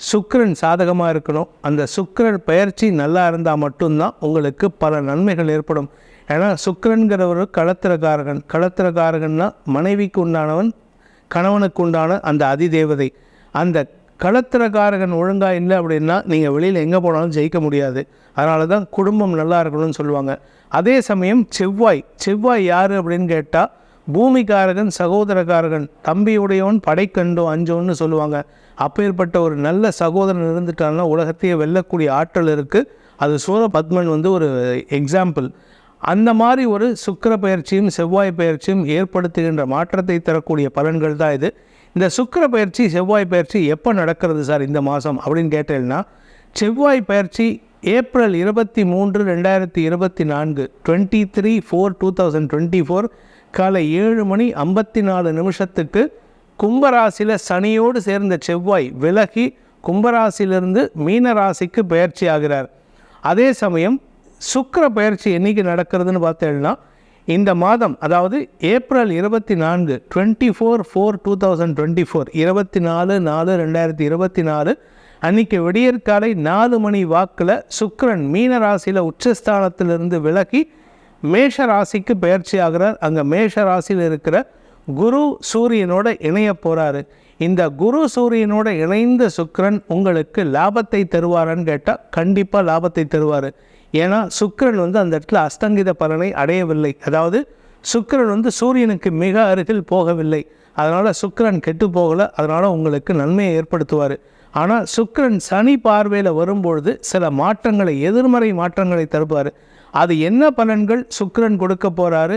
சுக்கரன் சாதகமாக இருக்கணும். அந்த சுக்கரன் பயிற்சி நல்லா இருந்தால் மட்டும்தான் உங்களுக்கு பல நன்மைகள் ஏற்படும். ஏன்னா சுக்கரன்கிற ஒரு களத்திரக்காரகன். களத்திரக்காரகன்னா மனைவிக்கு உண்டானவன் கணவனுக்கு உண்டான அந்த அதிதேவதை. அந்த களத்திரக்காரகன் ஒழுங்காக இல்லை அப்படின்னா நீங்கள் வெளியில் எங்கே போனாலும் ஜெயிக்க முடியாது. அதனால தான் குடும்பம் நல்லா இருக்கணும்னு சொல்லுவாங்க. அதே சமயம் செவ்வாய். செவ்வாய் யார் அப்படின்னு கேட்டால் பூமிக்காரகன் சகோதரக்காரகன் தம்பியுடையவன் படைக்கண்டோ அஞ்சோன்னு சொல்லுவாங்க. அப்பேற்பட்ட ஒரு நல்ல சகோதரன் இருந்துட்டாங்கன்னா உலகத்தையே வெல்லக்கூடிய ஆற்றல் இருக்குது அது சூரபத்மன் வந்து ஒரு எக்ஸாம்பிள் அந்த மாதிரி ஒரு சுக்கிர பயிற்சியும் செவ்வாய் பயிற்சியும் ஏற்படுத்துகின்ற மாற்றத்தை தரக்கூடிய பலன்கள் தான் இது. இந்த சுக்கிர பயிற்சி செவ்வாய் பயிற்சி எப்போ நடக்கிறது சார் இந்த மாதம் அப்படின்னு கேட்டேன்னா செவ்வாய் பயிற்சி ஏப்ரல் இருபத்தி மூன்று ரெண்டாயிரத்தி இருபத்தி நான்கு twenty three four two thousand twenty four காலை ஏழு மணி ஐம்பத்தி நாலு நிமிஷத்துக்கு கும்பராசியில் சனியோடு சேர்ந்த செவ்வாய் விலகி கும்பராசியிலிருந்து மீன ராசிக்கு பயிற்சி ஆகிறார். அதே சமயம் சுக்கர பயிற்சி என்றைக்கு நடக்கிறதுன்னு பார்த்தேன்னா இந்த மாதம் அதாவது ஏப்ரல் இருபத்தி நான்கு twenty four four two thousand twenty four இருபத்தி நாலு நாலு ரெண்டாயிரத்தி இருபத்தி நாலு அன்றைக்கி விடியற்காலை நாலு மணி வாக்கில் சுக்கரன் மீன ராசியில் உச்சஸ்தானத்திலிருந்து விலகி மேஷ ராசிக்கு பயிற்சி ஆகிறார். அங்கே மேஷ ராசியில் இருக்கிற குரு சூரியனோட இணைய போகிறாரு இந்த குரு சூரியனோட இணைந்த சுக்கிரன் உங்களுக்கு லாபத்தை தருவாரான்னு கேட்டால் கண்டிப்பாக லாபத்தை தருவார். ஏன்னா சுக்ரன் வந்து அந்த இடத்துல அஸ்தங்கித பலனை அடையவில்லை. அதாவது சுக்ரன் வந்து சூரியனுக்கு மிக அருகில் போகவில்லை. அதனால் சுக்ரன் கெட்டு போகலை. அதனால் உங்களுக்கு நன்மையை ஏற்படுத்துவார். ஆனால் சுக்ரன் சனி பார்வையில் வரும்பொழுது சில மாற்றங்களை எதிர்மறை மாற்றங்களை தருவார். அது என்ன பலன்கள்? சுக்ரன் கொடுக்க போகிறாரு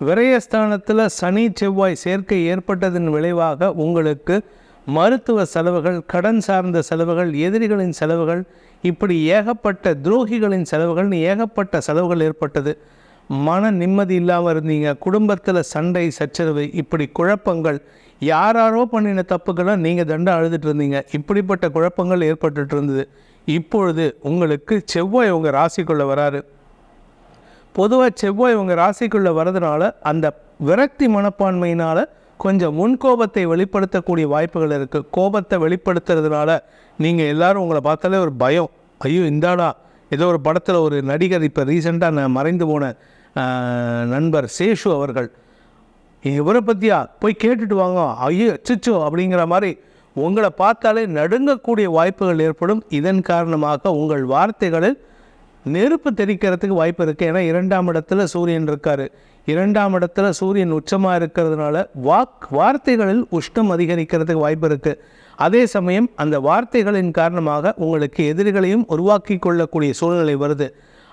விரயஸ்தானத்தில் சனி செவ்வாய் சேர்க்கை ஏற்பட்டதன் விளைவாக உங்களுக்கு மருத்துவ செலவுகள் கடன் சார்ந்த செலவுகள் எதிரிகளின் செலவுகள் இப்படி ஏகப்பட்ட துரோகிகளின் செலவுகள்னு ஏகப்பட்ட செலவுகள் ஏற்பட்டது. மன நிம்மதி இல்லாமல் இருந்தீங்க. குடும்பத்தில் சண்டை சச்சரவு இப்படி குழப்பங்கள். யாராரோ பண்ணின தப்புக்கெல்லாம் நீங்கள் தண்டை அழுதுட்டு இருந்தீங்க. இப்படிப்பட்ட குழப்பங்கள் ஏற்பட்டுட்டு இருந்தது. இப்பொழுது உங்களுக்கு செவ்வாய் உங்கள் ராசிக்குள்ளே வராரு. பொதுவாக செவ்வாய் உங்கள் ராசிக்குள்ளே வரதுனால அந்த விரக்தி மனப்பான்மையினால் கொஞ்சம் முன்கோபத்தை வெளிப்படுத்தக்கூடிய வாய்ப்புகள் இருக்குது கோபத்தை வெளிப்படுத்துறதுனால நீங்கள் எல்லோரும் உங்களை பார்த்தாலே ஒரு பயம். ஐயோ இந்தாடா. ஏதோ ஒரு படத்தில் ஒரு நடிகர் இப்போ ரீசெண்டாக நான் மறைந்து போன நண்பர் சேஷு அவர்கள். இவரை பற்றியா போய் கேட்டுட்டு வாங்க. ஐயோ அச்சச்சோ அப்படிங்கிற மாதிரி உங்களை பார்த்தாலே நடுங்கக்கூடிய வாய்ப்புகள் ஏற்படும். இதன் காரணமாக உங்கள் வார்த்தைகளில் நெருப்பு தெரிக்கிறதுக்கு வாய்ப்பு இருக்குது ஏன்னா இரண்டாம் இடத்துல சூரியன் இருக்கார். இரண்டாம் இடத்துல சூரியன் உச்சமாக இருக்கிறதுனால வாக் வார்த்தைகளில் உஷ்ணம் அதிகரிக்கிறதுக்கு வாய்ப்பு இருக்குது அதே சமயம் அந்த வார்த்தைகளின் காரணமாக உங்களுக்கு எதிரிகளையும் உருவாக்கி கொள்ளக்கூடிய சூழ்நிலை வருது.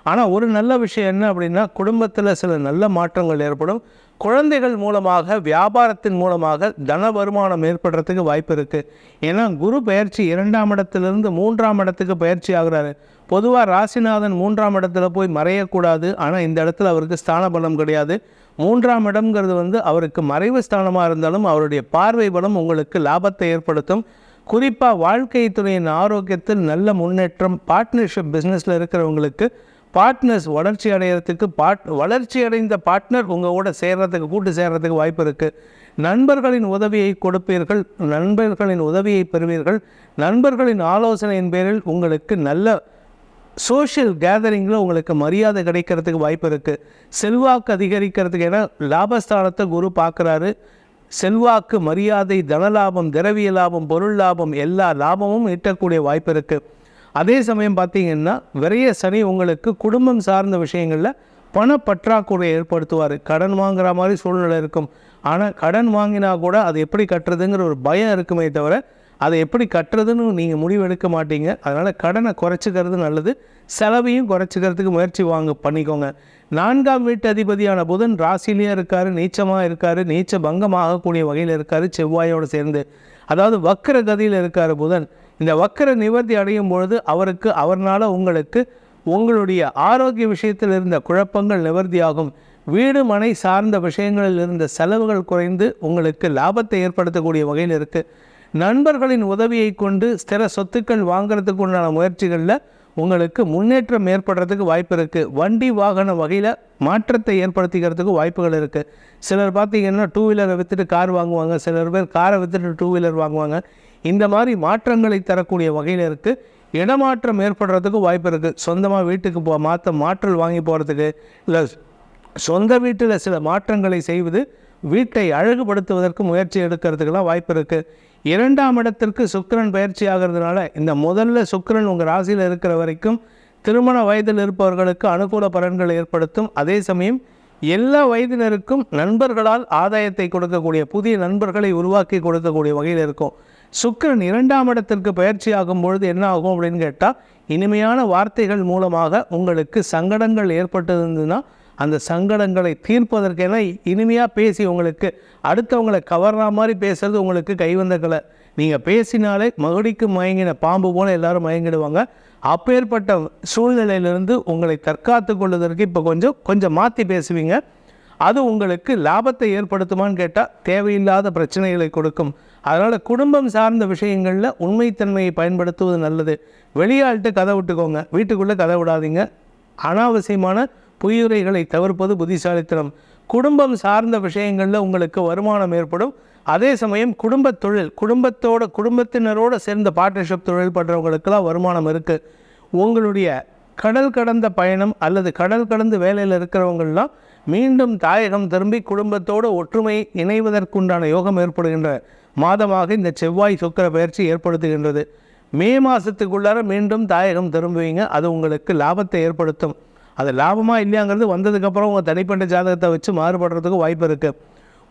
ஆனால் ஒரு நல்ல விஷயம் என்ன அப்படின்னா குடும்பத்தில் சில நல்ல மாற்றங்கள் ஏற்படும். குழந்தைகள் மூலமாக வியாபாரத்தின் மூலமாக தன வருமானம் ஏற்படுறதுக்கு வாய்ப்பு இருக்குது ஏன்னா குரு பயிற்சி இரண்டாம் இடத்திலிருந்து மூன்றாம் இடத்துக்கு பயிற்சி ஆகிறாரு. பொதுவாக ராசிநாதன் மூன்றாம் இடத்துல போய் மறையக்கூடாது. ஆனால் இந்த இடத்துல அவருக்கு ஸ்தான பலம் கிடையாது. மூன்றாம் இடம்ங்கிறது வந்து அவருக்கு மறைவு ஸ்தானமாக இருந்தாலும் அவருடைய பார்வை பலம் உங்களுக்கு லாபத்தை ஏற்படுத்தும். குறிப்பாக வாழ்க்கை துறையின் ஆரோக்கியத்தில் நல்ல முன்னேற்றம் பார்ட்னர்ஷிப் பிஸ்னஸில் இருக்கிறவங்களுக்கு பார்ட்னர்ஸ் வளர்ச்சி அடைகிறதுக்கு பாட் வளர்ச்சி அடைந்த பார்ட்னர் உங்கள் கூட சேர்கிறதுக்கு கூட்டு சேர்கிறதுக்கு வாய்ப்பு இருக்குது நண்பர்களின் உதவியை கொடுப்பீர்கள் நண்பர்களின் உதவியை பெறுவீர்கள் நண்பர்களின் ஆலோசனையின் பேரில் உங்களுக்கு நல்ல சோஷியல் கேதரிங்கில் உங்களுக்கு மரியாதை கிடைக்கிறதுக்கு வாய்ப்பு இருக்குது செல்வாக்கு அதிகரிக்கிறதுக்கு ஏன்னா லாபஸ்தானத்தை குரு பார்க்குறாரு. செல்வாக்கு மரியாதை தனலாபம் திரவிய லாபம் பொருள் லாபம் எல்லா லாபமும் ஈட்டக்கூடிய வாய்ப்பு இருக்குது அதே சமயம் பார்த்தீங்கன்னா விரைய சனி உங்களுக்கு குடும்பம் சார்ந்த விஷயங்களில் பண பற்றாக்குறை ஏற்படுத்துவார். கடன் வாங்குற மாதிரி சூழ்நிலை இருக்கும். ஆனால் கடன் வாங்கினா கூட அது எப்படி கட்டுறதுங்கிற ஒரு பயம் இருக்குமே தவிர அதை எப்படி கட்டுறதுன்னு நீங்கள் முடிவெடுக்க மாட்டீங்க. அதனால் கடனை குறைச்சிக்கிறது நல்லது. செலவையும் குறைச்சிக்கிறதுக்கு முயற்சி வாங்க பண்ணிக்கோங்க. நான்காம் வீட்டு அதிபதியான புதன் ராசிலேயே இருக்கார் நீச்சமாக இருக்கார் நீச்ச பங்கமாகக்கூடிய வகையில் இருக்கார் செவ்வாயோடு சேர்ந்து. அதாவது வக்கர கதியில் இருக்கார் புதன். இந்த வக்கர நிவர்த்தி அடையும் பொழுது அவருக்கு அவர்னால உங்களுக்கு உங்களுடைய ஆரோக்கிய விஷயத்தில் இருந்த குழப்பங்கள் நிவர்த்தியாகும். வீடு மனை சார்ந்த விஷயங்களில் இருந்த செலவுகள் குறைந்து உங்களுக்கு லாபத்தை ஏற்படுத்தக்கூடிய வகையில் இருக்குது நண்பர்களின் உதவியை கொண்டு ஸ்திர சொத்துக்கள் வாங்குறதுக்கு உண்டான முயற்சிகளில் உங்களுக்கு முன்னேற்றம் ஏற்படுறதுக்கு வாய்ப்பு இருக்குது வண்டி வாகன வகையில் மாற்றத்தை ஏற்படுத்திக்கிறதுக்கு வாய்ப்புகள் இருக்குது சிலர் பார்த்திங்கன்னா டூ வீலரை விற்றுட்டு கார் வாங்குவாங்க. சிலர் பேர் காரை விற்றுட்டு டூ வீலர் வாங்குவாங்க. இந்த மாதிரி மாற்றங்களை தரக்கூடிய வகையில் இருக்குது இடமாற்றம் ஏற்படுறதுக்கு வாய்ப்பு இருக்குது சொந்தமாக வீட்டுக்கு போ மாற்ற மாற்றல் வாங்கி போகிறதுக்கு இல்லை சொந்த வீட்டில் சில மாற்றங்களை செய்வது வீட்டை அழகுபடுத்துவதற்கு முயற்சி எடுக்கிறதுக்கெல்லாம் வாய்ப்பு இருக்குது இரண்டாம் இடத்திற்கு சுக்கரன் பயிற்சி ஆகிறதுனால இந்த முதல்ல சுக்கிரன் உங்கள் ராசியில் இருக்கிற வரைக்கும் திருமண வயதில் இருப்பவர்களுக்கு அனுகூல பலன்களை ஏற்படுத்தும். அதே சமயம் எல்லா வயதினருக்கும் நண்பர்களால் ஆதாயத்தை கொடுக்கக்கூடிய புதிய நண்பர்களை உருவாக்கி கொடுக்கக்கூடிய வகையில் இருக்கும். சுக்கரன் இரண்டாம் இடத்திற்கு பயிற்சியாகும் பொழுது என்ன ஆகும் அப்படின்னு கேட்டால் இனிமையான வார்த்தைகள் மூலமாக உங்களுக்கு சங்கடங்கள் ஏற்பட்டிருந்ததுன்னா அந்த சங்கடங்களை தீர்ப்பதற்கென இனிமையாக பேசி உங்களுக்கு அடுத்தவங்களை கவர்ற மாதிரி பேசுறது உங்களுக்கு கைவந்த கலை நீங்கள் பேசினாலே மகுடிக்கு மயங்கின பாம்பு போல எல்லாரும் மயங்கிடுவாங்க. அப்பேற்பட்ட சூழ்நிலையிலிருந்து உங்களை தற்காத்து கொள்வதற்கு இப்போ கொஞ்சம் கொஞ்சம் மாற்றி பேசுவீங்க. அது உங்களுக்கு லாபத்தை ஏற்படுத்துமான்னு கேட்டால் தேவையில்லாத பிரச்சனைகளை கொடுக்கும். அதனால் குடும்பம் சார்ந்த விஷயங்களில் உண்மைத்தன்மையை பயன்படுத்துவது நல்லது. வெளியாள்கிட்ட கதை விட்டுக்கோங்க. வீட்டுக்குள்ளே கதை விடாதீங்க. அனாவசியமான புயுரைகளை தவிர்ப்பது புத்திசாலித்தனம். குடும்பம் சார்ந்த விஷயங்களில் உங்களுக்கு வருமானம் ஏற்படும். அதே சமயம் குடும்பத் தொழில் குடும்பத்தோட குடும்பத்தினரோடு சேர்ந்த பார்ட்னர்ஷிப் தொழில் பண்ணுறவங்களுக்கெல்லாம் வருமானம் இருக்குது உங்களுடைய கடல் கடந்த பயணம் அல்லது கடல் கடந்து வேலையில் இருக்கிறவங்களாம் மீண்டும் தாயகம் திரும்பி குடும்பத்தோடு ஒற்றுமை இணைவதற்குண்டான யோகம் ஏற்படுகின்ற மாதமாக இந்த செவ்வாய் சுக்கர பயிற்சி ஏற்படுத்துகின்றது. மே மாதத்துக்குள்ளார மீண்டும் தாயகம் திரும்புவீங்க. அது உங்களுக்கு லாபத்தை ஏற்படுத்தும். அது லாபமாக இல்லையாங்கிறது வந்ததுக்கப்புறம் உங்கள் தனிப்பட்ட ஜாதகத்தை வச்சு மாறுபடுறதுக்கு வாய்ப்பு இருக்குது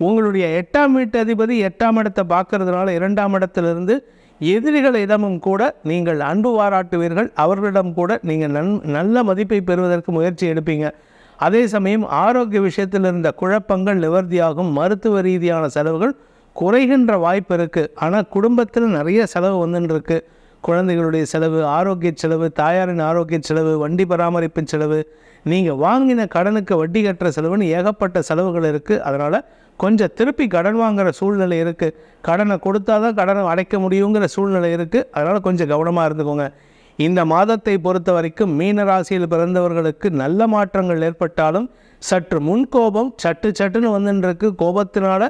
உங்களுடைய எட்டாம் வீட்டு அதிபதி எட்டாம் இடத்தை பார்க்கறதுனால இரண்டாம் இடத்திலிருந்து எதிரிகளிடமும் கூட நீங்கள் அன்பு பாராட்டுவீர்கள். அவர்களிடம் கூட நீங்கள் நன் நல்ல மதிப்பை பெறுவதற்கு முயற்சி எடுப்பீங்க. அதே சமயம் ஆரோக்கிய விஷயத்தில் இருந்த குழப்பங்கள் நிவர்த்தியாகும். மருத்துவ ரீதியான செலவுகள் குறைகின்ற வாய்ப்பு இருக்குது ஆனால் குடும்பத்தில் நிறைய செலவு வந்துட்டுருக்கு குழந்தைகளுடைய செலவு ஆரோக்கிய செலவு தாயாரின் ஆரோக்கிய செலவு வண்டி பராமரிப்பு செலவு நீங்கள் வாங்கின கடனுக்கு வட்டி கட்டுற செலவுன்னு ஏகப்பட்ட செலவுகள் இருக்குது அதனால் கொஞ்சம் திருப்பி கடன் வாங்குகிற சூழ்நிலை இருக்குது கடனை கொடுத்தா தான் கடனை அடைக்க முடியுங்கிற சூழ்நிலை இருக்குது அதனால் கொஞ்சம் கவனமாக இருந்துக்கோங்க. இந்த மாதத்தை பொறுத்த வரைக்கும் மீன ராசியில் பிறந்தவர்களுக்கு நல்ல மாற்றங்கள் ஏற்பட்டாலும் சற்று முன்கோபம் சட்டு சட்டுன்னு வந்துருக்கு கோபத்தினால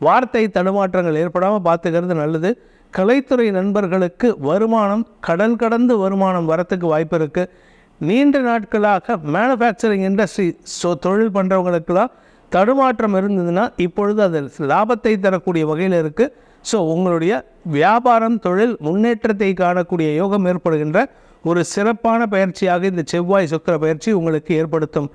வார்த்தை தடுமாற்றங்கள் ஏற்படாமல் பார்த்துக்கிறது நல்லது. கலைத்துறை நண்பர்களுக்கு வருமானம் கடல் கடந்து வருமானம் வரத்துக்கு வாய்ப்பு இருக்குது நீண்ட நாட்களாக மேனுஃபேக்சரிங் இண்டஸ்ட்ரி ஸோ தொழில் பண்ணுறவங்களுக்கெல்லாம் தடுமாற்றம் இருந்ததுன்னா இப்பொழுது அது லாபத்தை தரக்கூடிய வகையில் இருக்குது ஸோ உங்களுடைய வியாபாரம் தொழில் முன்னேற்றத்தை காணக்கூடிய யோகம் ஏற்படுகின்ற ஒரு சிறப்பான பயிற்சியாக இந்த செவ்வாய் சுக்கிர பயிற்சி உங்களுக்கு ஏற்படுத்தும்.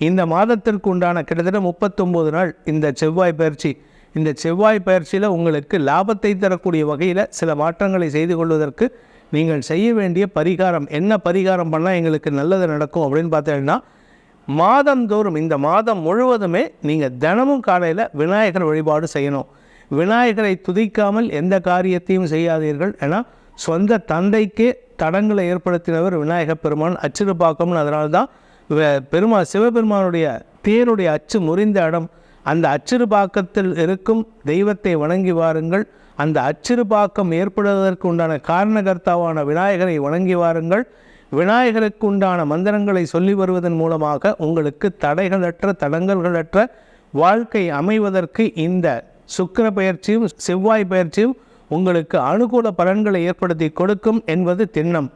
இந்த மாதத்திற்கு உண்டான கிட்டத்தட்ட முப்பத்தொம்போது நாள் இந்த செவ்வாய் பயிற்சி. இந்த செவ்வாய் பயிற்சியில் உங்களுக்கு லாபத்தை தரக்கூடிய வகையில் சில மாற்றங்களை செய்து கொள்வதற்கு நீங்கள் செய்ய வேண்டிய பரிகாரம் என்ன பரிகாரம் பண்ணால் எங்களுக்கு நல்லது நடக்கும் அப்படின்னு பார்த்தீங்கன்னா மாதந்தோறும் இந்த மாதம் முழுவதுமே நீங்கள் தினமும் காலையில் விநாயகர் வழிபாடு செய்யணும். விநாயகரை துதிக்காமல் எந்த காரியத்தையும் செய்யாதீர்கள் ஏன்னா சொந்த தந்தைக்கே தடங்களை ஏற்படுத்தினவர் விநாயகப் பெருமான். அச்சிறுபாக்கம்னு அதனால தான் பெருமா சிவபெருமானுடைய தேருடைய அச்சு முறிந்த இடம். அந்த அச்சிறுபாக்கத்தில் இருக்கும் தெய்வத்தை வணங்கி வாருங்கள். அந்த அச்சிறுபாக்கம் ஏற்படுவதற்கு உண்டான காரணகர்த்தாவான விநாயகரை வணங்கி வாருங்கள். விநாயகருக்கு உண்டான மந்திரங்களை சொல்லி வருவதன் மூலமாக உங்களுக்கு தடைகளற்ற தடங்கல்களற்ற வாழ்க்கை அமைவதற்கு இந்த சுக்கிர பயிற்சியும் செவ்வாய் பயிற்சியும் உங்களுக்கு அனுகூல பலன்களை ஏற்படுத்தி கொடுக்கும் என்பது திண்ணம்.